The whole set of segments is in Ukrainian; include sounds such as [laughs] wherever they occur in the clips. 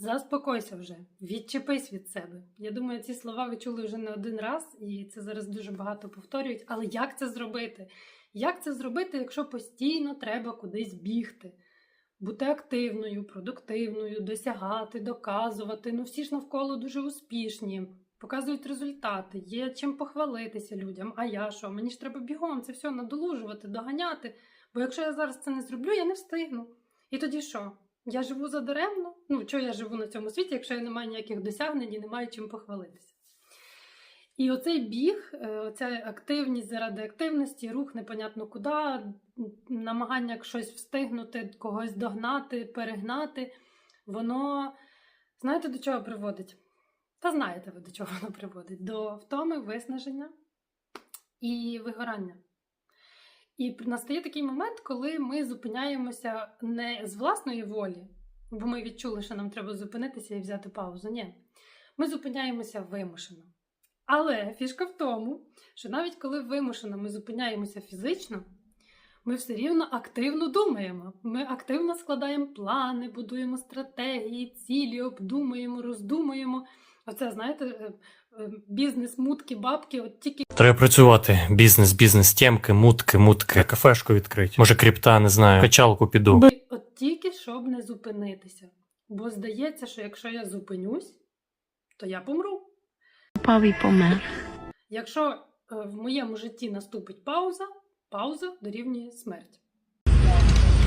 Заспокойся вже, відчепись від себе. Я думаю, ці слова ви чули вже не один раз, і це зараз дуже багато повторюють. Але як це зробити? Як це зробити, якщо постійно треба кудись бігти? Бути активною, продуктивною, досягати, доказувати. Ну всі ж навколо дуже успішні, показують результати, є чим похвалитися людям. А я що? Мені ж треба бігом це все надолужувати, доганяти. Бо якщо я зараз це не зроблю, я не встигну. І тоді що? Я живу задаремно? Ну, чого я живу на цьому світі, якщо я не маю ніяких досягнень і не маю чим похвалитися? І оцей біг, е, оця активність заради активності, рух непонятно куди, намагання щось встигнути, когось догнати, перегнати, воно знаєте до чого приводить? Та знаєте ви до чого воно приводить? До втоми, виснаження і вигорання. І настає такий момент, коли ми зупиняємося не з власної волі, бо ми відчули, що нам треба зупинитися і взяти паузу. Ні. Ми зупиняємося вимушено. Але фішка в тому, що навіть коли вимушено ми зупиняємося фізично, ми все рівно активно думаємо. Ми активно складаємо плани, будуємо стратегії, цілі, обдумуємо, роздумуємо. Оце, знаєте, е, е, бізнес, мутки, бабки, от тільки Треба працювати. Бізнес, бізнес, темки, мутки, мутки. Кафешку відкрити. Може, крипта, не знаю. Качалку піду. Би- От тільки щоб не зупинитися. Бо здається, що якщо я зупинюсь, то я помру. Упав і помер. Якщо е, в моєму житті наступить пауза, пауза дорівнює смерть.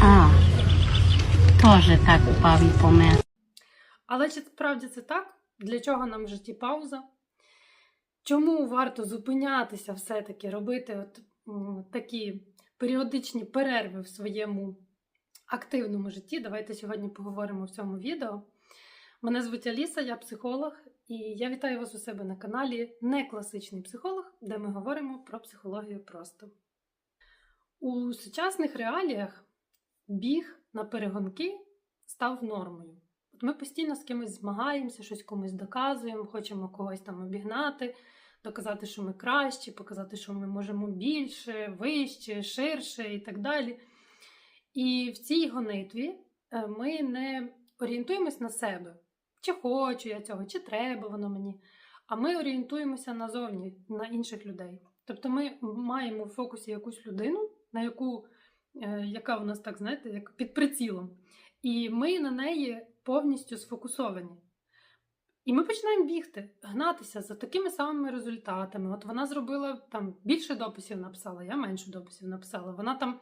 А, теж так упав і помер. Але чи справді це так? Для чого нам в житті пауза? Чому варто зупинятися все-таки, робити от, такі періодичні перерви в своєму активному житті? Давайте сьогодні поговоримо в цьому відео. Мене звуть Аліса, я психолог, і я вітаю вас у себе на каналі Не класичний психолог, де ми говоримо про психологію просто. У сучасних реаліях біг на перегонки став нормою. Ми постійно з кимось змагаємося, щось комусь доказуємо, хочемо когось там обігнати, доказати, що ми кращі, показати, що ми можемо більше, вище, ширше і так далі. І в цій гонитві е, ми не орієнтуємось на себе, чи хочу я цього, чи треба воно мені. А ми орієнтуємося назовні, на інших людей. Тобто ми маємо в фокусі якусь людину, на яку, е, яка у нас так, знаєте, як під прицілом. І ми на неї повністю сфокусовані. І ми починаємо бігти, гнатися за такими самими результатами. От вона зробила там більше дописів написала, я менше дописів написала. Вона там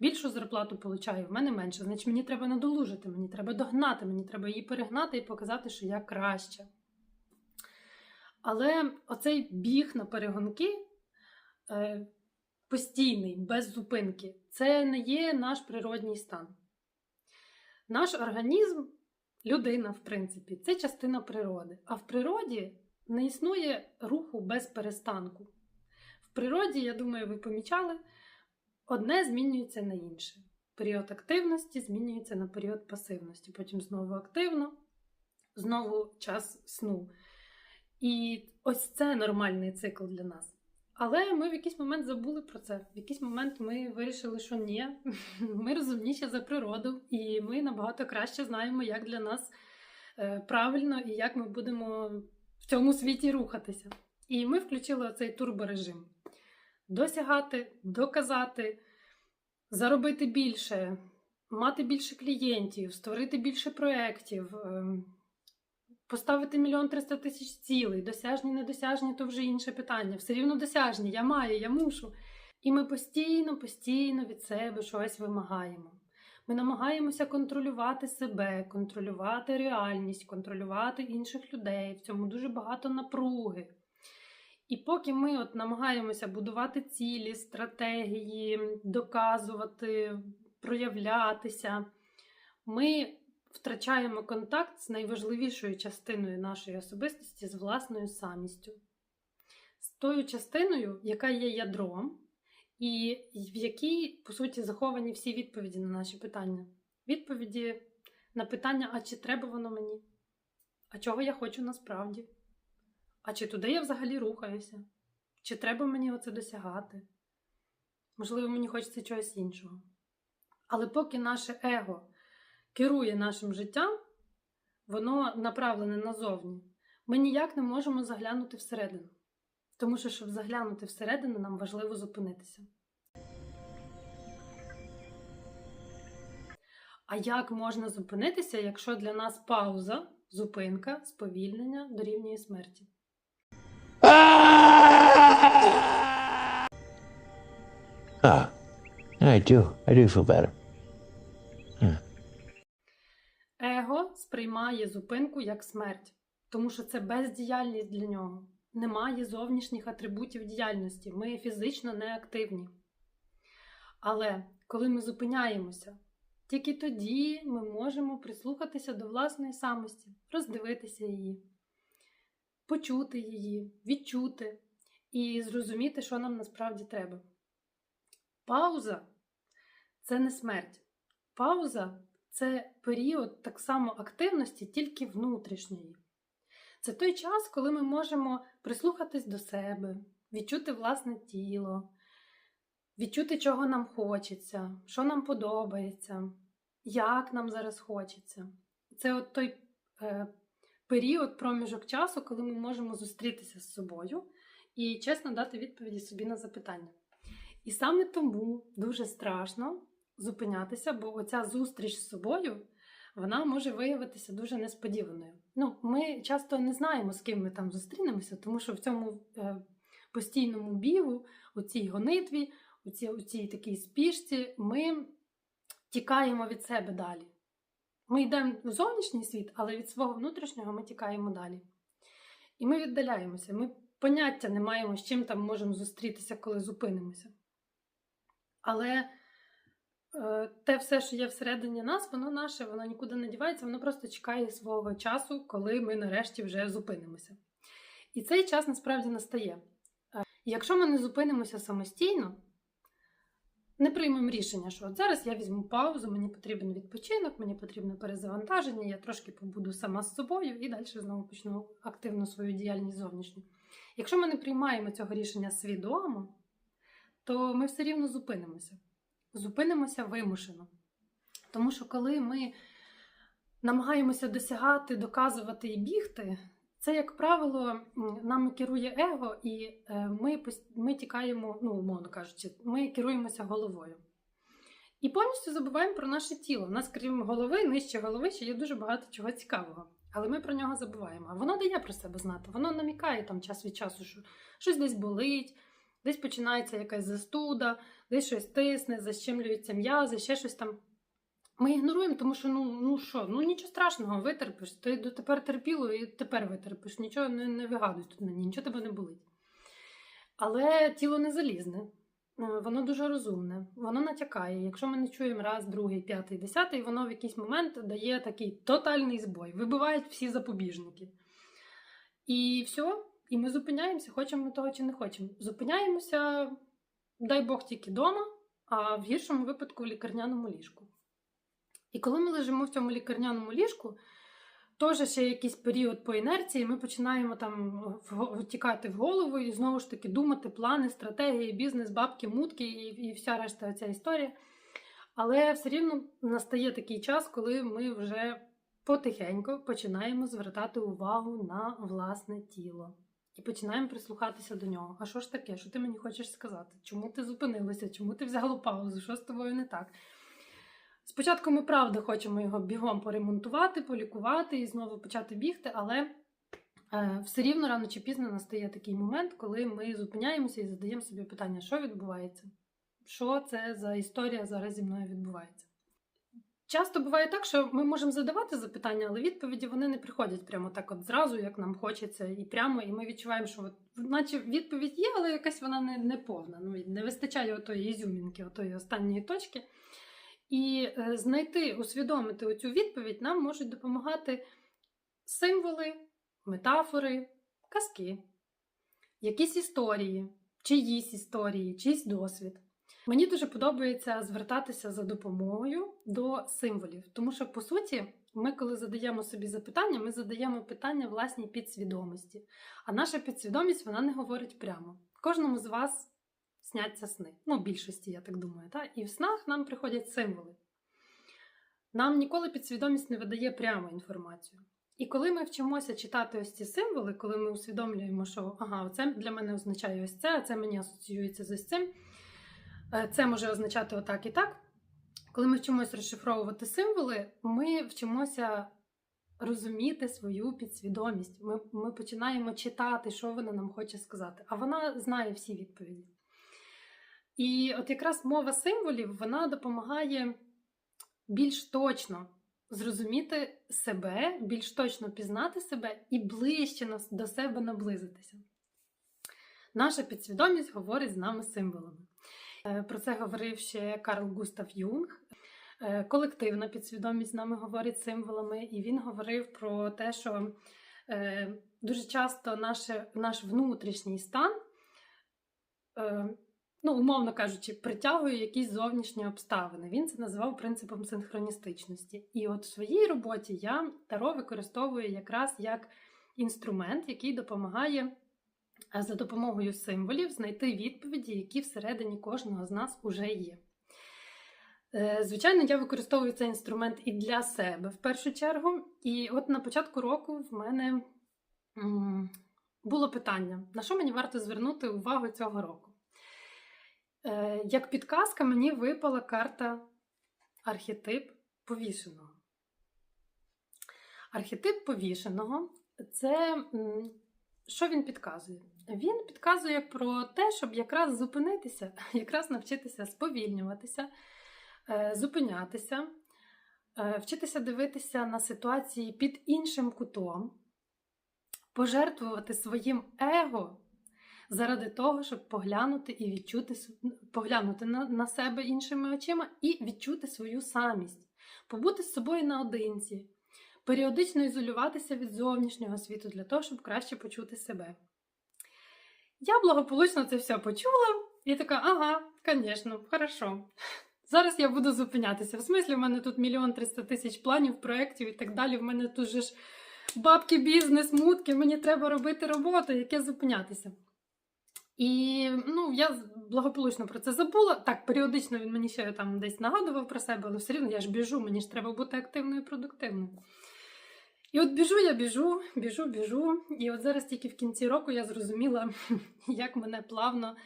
більшу зарплату получає, в мене менше. Значить, мені треба надолужити, мені треба догнати, мені треба її перегнати і показати, що я краща. Але оцей біг на перегонки е, постійний, без зупинки, це не є наш природній стан. Наш організм, людина, в принципі, це частина природи. А в природі не існує руху без перестанку. В природі, я думаю, ви помічали, одне змінюється на інше. Період активності змінюється на період пасивності, потім знову активно, знову час сну. І ось це нормальний цикл для нас. Але ми в якийсь момент забули про це. В якийсь момент ми вирішили, що ні, [laughs] ми розумніші за природу, і ми набагато краще знаємо, як для нас е, правильно і як ми будемо в цьому світі рухатися. І ми включили оцей турборежим: досягати, доказати, заробити більше, мати більше клієнтів, створити більше проєктів. Поставити мільйон триста тисяч цілей, досяжні, недосяжні то вже інше питання. Все рівно досяжні, я маю, я мушу. І ми постійно, постійно від себе щось вимагаємо. Ми намагаємося контролювати себе, контролювати реальність, контролювати інших людей. В цьому дуже багато напруги. І поки ми от намагаємося будувати цілі, стратегії, доказувати, проявлятися, ми втрачаємо контакт з найважливішою частиною нашої особистості, з власною самістю, з тою частиною, яка є ядром, і в якій, по суті, заховані всі відповіді на наші питання. Відповіді на питання: а чи треба воно мені? А чого я хочу насправді? А чи туди я взагалі рухаюся? Чи треба мені оце досягати? Можливо, мені хочеться чогось іншого. Але поки наше его керує нашим життям, воно направлене назовні. Ми ніяк не можемо заглянути всередину. Тому що, щоб заглянути всередину, нам важливо зупинитися. А як можна зупинитися, якщо для нас пауза, зупинка, сповільнення дорівнює смерті? Ah, I do. I do feel better. Сприймає зупинку як смерть, тому що це бездіяльність для нього. Немає зовнішніх атрибутів діяльності. Ми фізично неактивні. Але коли ми зупиняємося, тільки тоді ми можемо прислухатися до власної самості, роздивитися її, почути її, відчути і зрозуміти, що нам насправді треба. Пауза це не смерть. Пауза це період так само активності, тільки внутрішньої. Це той час, коли ми можемо прислухатись до себе, відчути власне тіло, відчути, чого нам хочеться, що нам подобається, як нам зараз хочеться. Це от той е, період, проміжок часу, коли ми можемо зустрітися з собою і чесно дати відповіді собі на запитання. І саме тому дуже страшно зупинятися, бо оця зустріч з собою вона може виявитися дуже несподіваною. Ну, ми часто не знаємо, з ким ми там зустрінемося, тому що в цьому е, постійному бігу, у цій гонитві, у цій, у цій такій спішці, ми тікаємо від себе далі. Ми йдемо в зовнішній світ, але від свого внутрішнього ми тікаємо далі. І ми віддаляємося. Ми поняття не маємо, з чим там можемо зустрітися, коли зупинимося. Але те все, що є всередині нас, воно наше, воно нікуди не дівається, воно просто чекає свого часу, коли ми нарешті вже зупинимося. І цей час насправді настає. Е, Якщо ми не зупинимося самостійно, не приймемо рішення, що от зараз я візьму паузу, мені потрібен відпочинок, мені потрібне перезавантаження, я трошки побуду сама з собою і далі знову почну активну свою діяльність зовнішню. Якщо ми не приймаємо цього рішення свідомо, то ми все рівно зупинимося. Зупинимося вимушено. Тому що коли ми намагаємося досягати, доказувати і бігти, це, як правило, нами керує его, і е, ми, ми тікаємо, ну, умовно кажучи, ми керуємося головою. І повністю забуваємо про наше тіло. У нас, крім голови, нижче голови, ще є дуже багато чого цікавого. Але ми про нього забуваємо. А воно дає про себе знати. Воно намікає там час від часу, що щось десь болить, десь починається якась застуда, десь щось тисне, защемлюються м'язи, ще щось там. Ми ігноруємо, тому що ну, ну що, ну нічого страшного, витерпиш. Ти дотепер терпіло і тепер витерпиш. Нічого не, не вигадуй тут мені, нічого тебе не болить. Але тіло не залізне, Е, воно дуже розумне, воно натякає. Якщо ми не чуємо раз, другий, п'ятий, десятий, воно в якийсь момент дає такий тотальний збой, вибивають всі запобіжники. І все, і ми зупиняємося, хочемо ми того чи не хочемо. Зупиняємося, дай Бог, тільки вдома, а в гіршому випадку в лікарняному ліжку. І коли ми лежимо в цьому лікарняному ліжку, теж ще якийсь період по інерції, ми починаємо там втікати в голову і знову ж таки думати плани, стратегії, бізнес, бабки, мутки і, і вся решта ця історія. Але все рівно настає такий час, коли ми вже потихеньку починаємо звертати увагу на власне тіло. І починаємо прислухатися до нього. А що ж таке? Що ти мені хочеш сказати? Чому ти зупинилася? Чому ти взяла паузу? Що з тобою не так? Спочатку ми правда хочемо його бігом поремонтувати, полікувати і знову почати бігти, але е, все рівно рано чи пізно настає такий момент, коли ми зупиняємося і задаємо собі питання, що відбувається? Що це за історія зараз зі мною відбувається? Часто буває так, що ми можемо задавати запитання, але відповіді вони не приходять прямо так, от зразу, як нам хочеться, і прямо, і ми відчуваємо, що от, наче відповідь є, але якась вона не, не повна. Ну, не вистачає отої ізюмінки, отої останньої точки. І е, знайти, усвідомити оцю відповідь нам можуть допомагати символи, метафори, казки, якісь історії, чиїсь історії, чийсь досвід. Мені дуже подобається звертатися за допомогою до символів, тому що, по суті, ми, коли задаємо собі запитання, ми задаємо питання власній підсвідомості. А наша підсвідомість вона не говорить прямо. Кожному з вас сняться сни. Ну, більшості, я так думаю. Та? І в снах нам приходять символи. Нам ніколи підсвідомість не видає прямо інформацію. І коли ми вчимося читати ось ці символи, коли ми усвідомлюємо, що ага, це для мене означає ось це, а це мені асоціюється з ось цим, це може означати отак і так. Коли ми вчимося розшифровувати символи, ми вчимося розуміти свою підсвідомість. Ми, ми починаємо читати, що вона нам хоче сказати, а вона знає всі відповіді. І от якраз мова символів вона допомагає більш точно зрозуміти себе, більш точно пізнати себе і ближче до себе наблизитися. Наша підсвідомість говорить з нами символами. Е, Про це говорив ще Карл Густав Юнг. Е, Колективна підсвідомість з нами говорить символами, і він говорив про те, що е, дуже часто наше, наш внутрішній стан, ну, умовно кажучи, притягує якісь зовнішні обставини. Він це називав принципом синхроністичності. І от в своїй роботі я таро використовую якраз як інструмент, який допомагає за допомогою символів знайти відповіді, які всередині кожного з нас уже є. Е, Звичайно, я використовую цей інструмент і для себе в першу чергу. І от на початку року в мене було питання: на що мені варто звернути увагу цього року? Е, Як підказка, мені випала карта архетип повішеного. Архетип повішеного це що він підказує? Він підказує про те, щоб якраз зупинитися, [laughs] якраз навчитися сповільнюватися, е, зупинятися, е, вчитися дивитися на ситуації під іншим кутом, пожертвувати своїм его заради того, щоб поглянути і відчути поглянути на, на себе іншими очима і відчути свою самість, побути з собою наодинці, періодично ізолюватися від зовнішнього світу для того, щоб краще почути себе. Я благополучно це все почула і така, ага, звісно, хорошо. Зараз я буду зупинятися. В смислі, в мене тут мільйон триста тисяч планів, проєктів і так далі. В мене тут же ж бабки, бізнес, мутки, мені треба робити роботу, яке зупинятися. І ну, я благополучно про це забула. Так, періодично він мені ще там десь нагадував про себе, але все рівно я ж біжу, мені ж треба бути активною і продуктивною. І от біжу, я біжу, біжу, біжу. І от зараз тільки в кінці року я зрозуміла, [laughs] як мене плавно,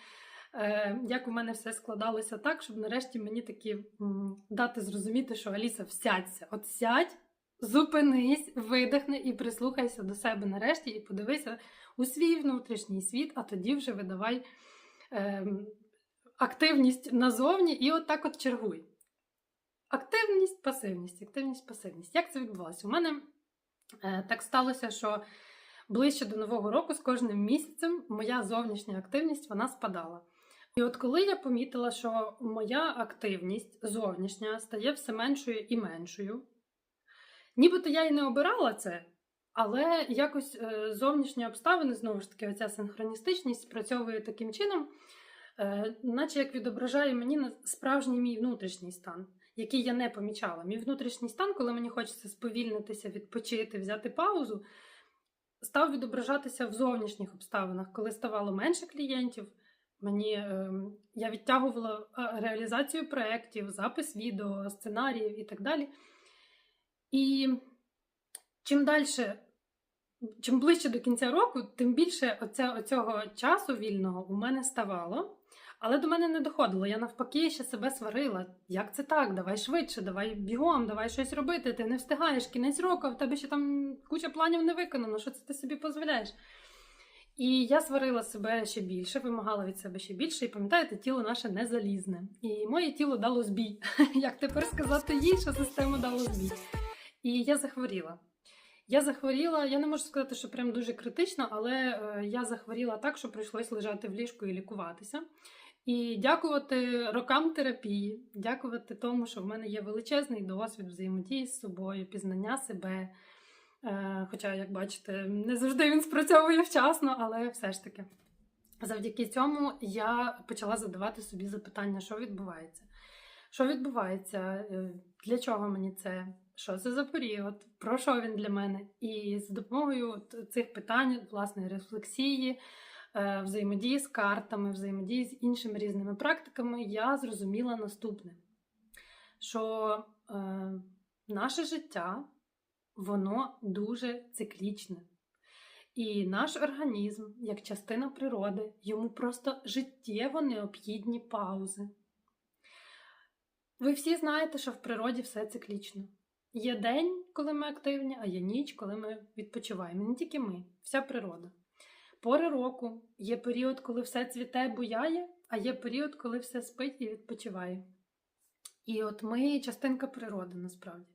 е, як у мене все складалося так, щоб нарешті мені таки м, дати зрозуміти, що Аліса, всядься. От сядь, зупинись, видихни і прислухайся до себе нарешті, і подивися у свій внутрішній світ, а тоді вже видавай е, активність назовні і от так от чергуй. Активність, пасивність, активність, пасивність. Як це відбувалося? У мене так сталося, що ближче до Нового року з кожним місяцем моя зовнішня активність вона спадала. І от коли я помітила, що моя активність зовнішня стає все меншою і меншою, нібито я і не обирала це, але якось е, зовнішні обставини, знову ж таки, оця синхроністичність спрацьовує таким чином, е, наче як відображає мені справжній мій внутрішній стан, який я не помічала. Мій внутрішній стан, коли мені хочеться сповільнитися, відпочити, взяти паузу, став відображатися в зовнішніх обставинах, коли ставало менше клієнтів. Мені е, я відтягувала е, реалізацію проєктів, запис відео, сценаріїв і так далі. І чим далі, чим ближче до кінця року, тим більше оця, оцього часу вільного у мене ставало. Але до мене не доходило. Я навпаки ще себе сварила. Як це так? Давай швидше, давай бігом, давай щось робити. Ти не встигаєш кінець року, в тебе ще там куча планів не виконано. Що це ти собі дозволяєш? І я сварила себе ще більше, вимагала від себе ще більше. І пам'ятаєте, тіло наше не залізне. І моє тіло дало збій. [laughs] Як тепер сказати їй, що система дала збій? І я захворіла. Я захворіла, я не можу сказати, що прям дуже критично, але е, я захворіла так, що прийшлось лежати в ліжку і лікуватися. І дякувати рокам терапії, дякувати тому, що в мене є величезний досвід взаємодії з собою, пізнання себе. Е, Хоча, як бачите, не завжди він спрацьовує вчасно, але все ж таки. Завдяки цьому я почала задавати собі запитання, що відбувається. Що відбувається, Е, для чого мені це, що це за період, про що він для мене. І з допомогою цих питань, власне, рефлексії, взаємодії з картами, взаємодії з іншими різними практиками, я зрозуміла наступне: що е, наше життя воно дуже циклічне. І наш організм, як частина природи, йому просто життєво необхідні паузи. Ви всі знаєте, що в природі все циклічно. Є день, коли ми активні, а є ніч, коли ми відпочиваємо. Не тільки ми, вся природа. Пори року є період, коли все цвіте, буяє, а є період, коли все спить і відпочиває. І от ми частинка природи насправді.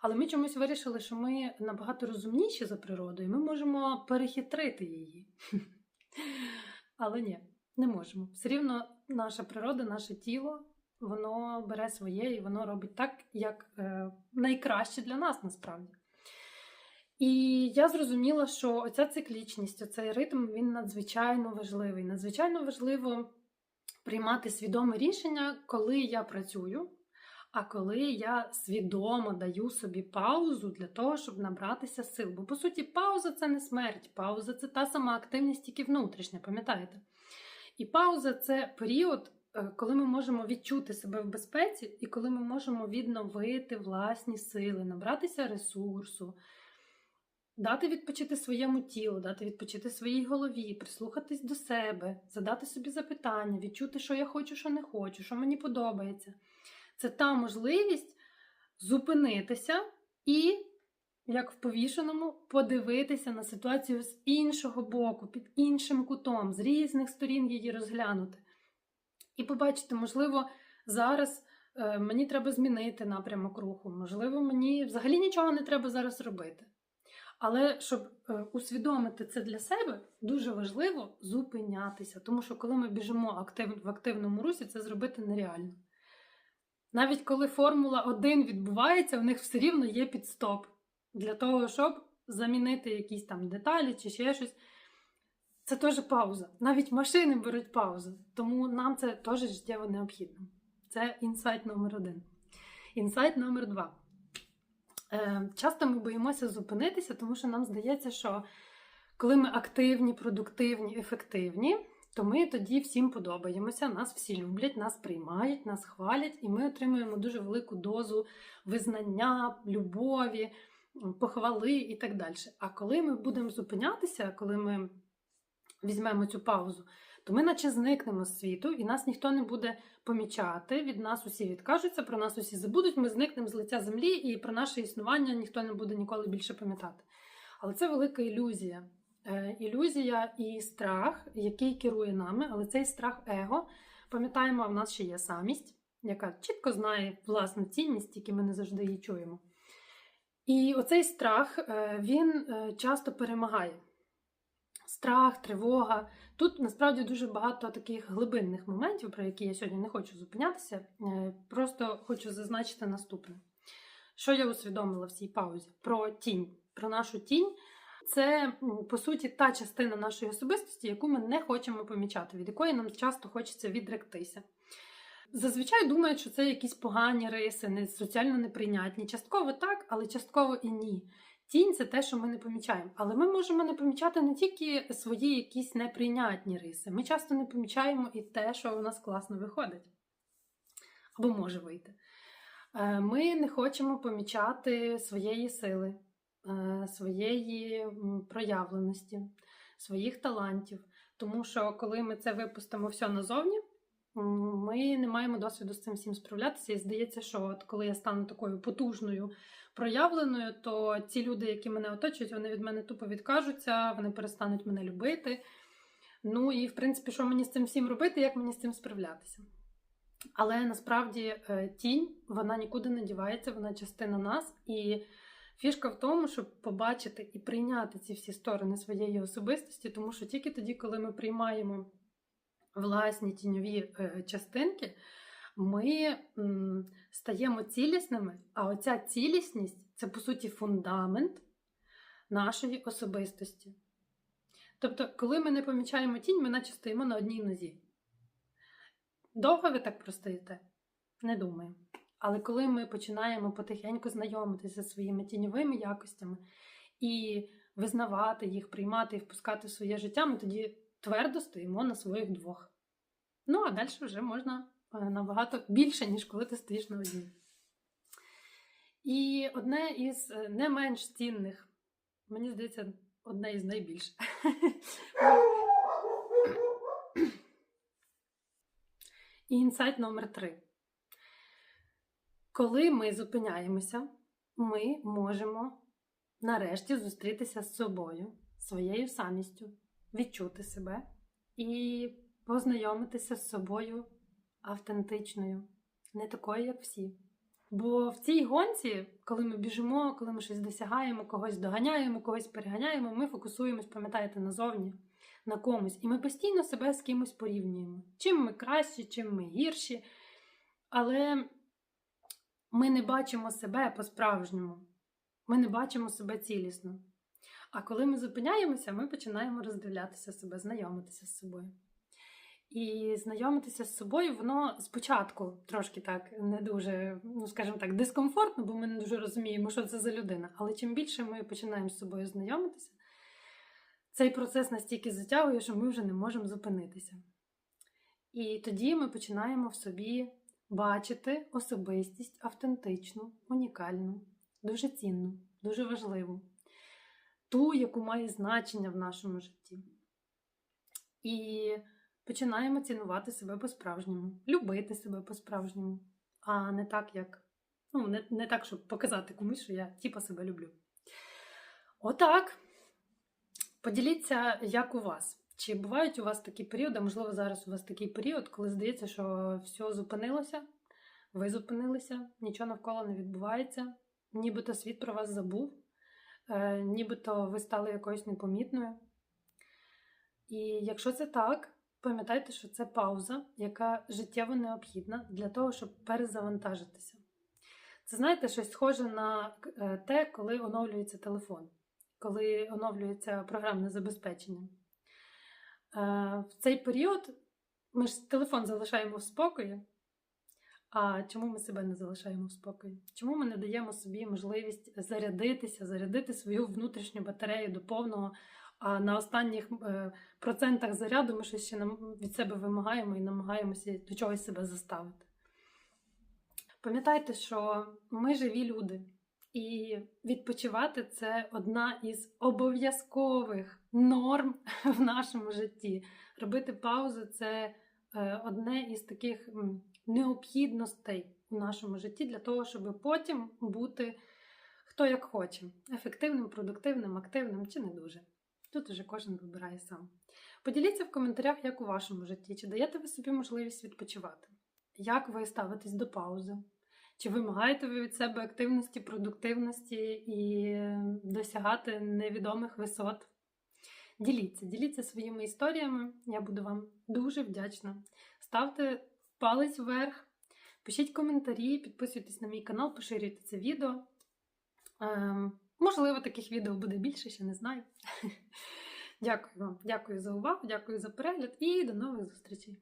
Але ми чомусь вирішили, що ми набагато розумніші за природу, і ми можемо перехитрити її. [laughs] Але ні, не можемо. Все рівно наша природа, наше тіло, воно бере своє і воно робить так, як е, найкраще для нас насправді. І я зрозуміла, що оця циклічність, оцей ритм, він надзвичайно важливий. Надзвичайно важливо приймати свідоме рішення, коли я працюю, а коли я свідомо даю собі паузу для того, щоб набратися сил. Бо, по суті, пауза це не смерть, пауза це та сама активність, тільки внутрішня, пам'ятаєте? І пауза це період, е, коли ми можемо відчути себе в безпеці, і коли ми можемо відновити власні сили, набратися ресурсу, дати відпочити своєму тілу, дати відпочити своїй голові, прислухатись до себе, задати собі запитання, відчути, що я хочу, що не хочу, що мені подобається. Це та можливість зупинитися і, як в повішеному, подивитися на ситуацію з іншого боку, під іншим кутом, з різних сторін її розглянути. І побачити, можливо, зараз е, мені треба змінити напрямок руху, можливо, мені взагалі нічого не треба зараз робити. Але щоб е, усвідомити це для себе, дуже важливо зупинятися, тому що коли ми біжимо в активному русі, це зробити нереально. Навіть коли Формула 1 відбувається, у них все рівно є підстоп для того, щоб замінити якісь там деталі чи ще щось. Це теж пауза. Навіть машини беруть паузу, тому нам це теж життєво необхідно. Це інсайт номер один. Інсайт номер два. Е, часто ми боїмося зупинитися, тому що нам здається, що коли ми активні, продуктивні, ефективні, то ми тоді всім подобаємося, нас всі люблять, нас приймають, нас хвалять, і ми отримуємо дуже велику дозу визнання, любові, похвали і так далі. А коли ми будемо зупинятися, коли ми візьмемо цю паузу, то ми наче зникнемо з світу, і нас ніхто не буде помічати. Від нас усі відкажуться, про нас усі забудуть. Ми зникнемо з лиця землі, і про наше існування ніхто не буде ніколи більше пам'ятати. Але це велика ілюзія. Е, ілюзія і страх, який керує нами, але цей страх его, пам'ятаємо, в нас ще є самість, яка чітко знає власну цінність, тільки ми не завжди її чуємо. І оцей страх е, він е, часто перемагає. Страх, тривога. Тут насправді дуже багато таких глибинних моментів, про які я сьогодні не хочу зупинятися. Е, Просто хочу зазначити наступне. Що я усвідомила в цій паузі? Про тінь, про нашу тінь. Це, по суті, та частина нашої особистості, яку ми не хочемо помічати, від якої нам часто хочеться відректися. Зазвичай думають, що це якісь погані риси, соціально неприйнятні. Частково так, але частково і ні. Тінь це те, що ми не помічаємо. Але ми можемо не помічати не тільки свої якісь неприйнятні риси. Ми часто не помічаємо і те, що у нас класно виходить. Або може вийти. Е, Ми не хочемо помічати своєї сили, е, своєї проявленості, своїх талантів. Тому що коли ми це випустимо все назовні, ми не маємо досвіду з цим всім справлятися. І здається, що от коли я стану такою потужною, проявленою, то ті люди, які мене оточують, вони від мене тупо відкажуться, вони перестануть мене любити. Ну і в принципі, що мені з цим всім робити, як мені з цим справлятися? Але насправді е, тінь вона нікуди не дівається, вона частина нас. І фішка в тому, щоб побачити і прийняти ці всі сторони своєї особистості, тому що тільки тоді, коли ми приймаємо власні тіньові е, частинки, ми стаємо цілісними, а оця цілісність це по суті фундамент нашої особистості. Тобто, коли ми не помічаємо тінь, ми наче стоїмо на одній нозі. Довго ви так простоїте? Не думаю. Але коли ми починаємо потихеньку знайомитися зі своїми тіньовими якостями і визнавати їх, приймати і впускати в своє життя, ми тоді твердо стоїмо на своїх двох. Ну, а далі вже можна е, набагато більше, ніж коли ти стоїш на одній. І одне із е, не менш цінних, мені здається, одне із найбільш. І інсайт номер три. Коли ми зупиняємося, ми можемо нарешті зустрітися з собою, своєю самістю, відчути себе і познайомитися з собою автентичною, не такою, як всі. Бо в цій гонці, коли ми біжимо, коли ми щось досягаємо, когось доганяємо, когось переганяємо, ми фокусуємось, пам'ятаєте, назовні, на комусь. І ми постійно себе з кимось порівнюємо. Чим ми кращі, чим ми гірші. Але ми не бачимо себе по-справжньому. Ми не бачимо себе цілісно. А коли ми зупиняємося, ми починаємо роздивлятися себе, знайомитися з собою. І знайомитися з собою, воно спочатку трошки так не дуже, ну скажімо так, дискомфортно, бо ми не дуже розуміємо, що це за людина. Але чим більше ми починаємо з собою знайомитися, цей процес настільки затягує, що ми вже не можемо зупинитися. І тоді ми починаємо в собі бачити особистість автентичну, унікальну, дуже цінну, дуже важливу, ту, яку має значення в нашому житті. І починаємо цінувати себе по-справжньому, любити себе по-справжньому, а не так, як ну, не, не так, щоб показати комусь, що я типа себе люблю. Отак. Поділіться, як у вас. Чи бувають у вас такі періоди, можливо, зараз у вас такий період, коли здається, що все зупинилося, ви зупинилися, нічого навколо не відбувається, нібито світ про вас забув, нібито ви стали якоюсь непомітною. І якщо це так, пам'ятайте, що це пауза, яка життєво необхідна для того, щоб перезавантажитися. Це знаєте, щось схоже на е, те, коли оновлюється телефон, коли оновлюється програмне забезпечення. Е, В цей період ми ж телефон залишаємо в спокої. А чому ми себе не залишаємо в спокої? Чому ми не даємо собі можливість зарядитися, зарядити свою внутрішню батарею до повного, а на останніх е, процентах заряду ми щось ще від себе вимагаємо і намагаємося до чогось себе заставити? Пам'ятайте, що ми живі люди, і відпочивати це одна із обов'язкових норм в нашому житті. Робити паузу це е, одне із таких необхідностей у нашому житті для того, щоб потім бути хто як хоче: ефективним, продуктивним, активним чи не дуже. Тут уже кожен вибирає сам. Поділіться в коментарях, як у вашому житті, чи даєте ви собі можливість відпочивати? Як ви ставитесь до паузи? Чи вимагаєте ви від себе активності, продуктивності і досягати невідомих висот? Діліться, діліться своїми історіями. Я буду вам дуже вдячна. Ставте палець вверх, пишіть коментарі, підписуйтесь на мій канал, поширюйте це відео. Ем, можливо, таких відео буде більше, ще не знаю. [laughs] Дякую вам, дякую за увагу, дякую за перегляд і до нових зустрічей!